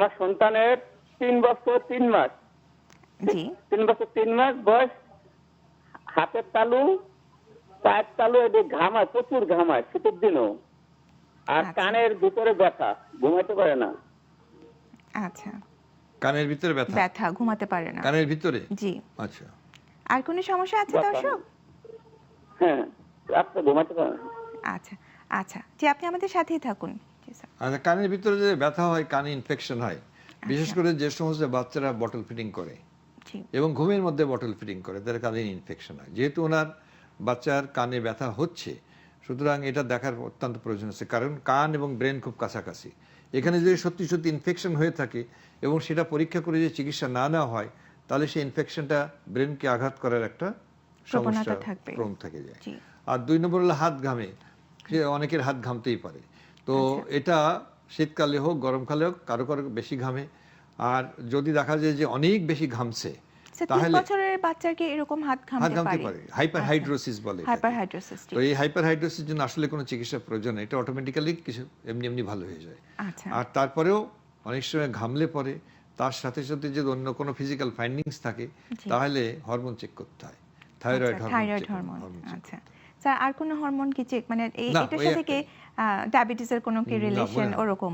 আমার সন্তানের তিন বছর তিন মাস। জি। তিন বছর তিন মাস বয়স। হাতের তালু পায়ের তালু এদের ঘামায় প্রচুর ঘামায় শীতের দিনও। আর আচ্ছা। কানের ভিতরে ব্যথা ঘুমাইতে পারে না। আচ্ছা। কানের ভিতরে ব্যথা? ব্যথা ঘুমাতে পারে না। কানের ভিতরে? জি। আচ্ছা। আর কোনো সমস্যা আছে। দর্শক? হ্যাঁ রাত্রে ঘুমাতে পারে না। আচ্ছা। আচ্ছা। জি আপনি আমাদের সাথেই থাকুন। আচ্ছা কানের ভিতরে যে ব্যথা হয় কানে ইনফেকশন হয় বিশেষ আচ্ছা। করে যে সমস্ত বাচ্চারা বটল ফিটিং করে এবং ঘুমের মধ্যে বটল ফিটিং করে তাদের কানে ইনফেকশন হয়। যেহেতু ওনার বাচ্চার কানে ব্যথা হচ্ছে সুতরাং এটা দেখার অত্যন্ত প্রয়োজন আছে। কারণ কান এবং ব্রেন খুব কাছাকাছি। এখানে যদি সত্যি সত্যি ইনফেকশন হয়ে থাকে এবং সেটা পরীক্ষা করে যে চিকিৎসা না নেওয়া হয় তাহলে সেই ইনফেকশনটা ব্রেনকে আঘাত করার একটা সমস্যা থেকে যায়। আর দুই নম্বর হলো হাত ঘামে। সে অনেকের হাত ঘামতেই পারে। তো আচ্ছা। এটা শীতকালে হোক গরমকালে হোক কারও কারও বেশি ঘামে। আর যদি দেখা যায় যে অনেক বেশি ঘামছে তিন তাহলে বছরের বাচ্চার কি এরকম হাত ঘামতে পারে? পারে। হাইপার হাইড্রোসিস বলে হাইপার হাইড্রোসিস তো এই হাইপার হাইড্রোসিস জন্য আসলে কোনো চিকিৎসার প্রয়োজন নেই। এটা অটোমেটিক্যালি কিছু এমনি এমনি ভালো হয়ে যায়। আচ্ছা। আর তারপরেও অনেক সময় ঘামলে পরে তার সাথে সাথে যদি অন্য কোনো ফিজিক্যাল ফাইন্ডিংস থাকে তাহলে হরমোন চেক করতে হয়। থাইরয়েড হরমোন আচ্ছা। স্যার আর কোনো হরমোন কি চেক মানে এটার সাথে কি ডায়াবেটিসের কোনো কি রিলেশন ওরকম?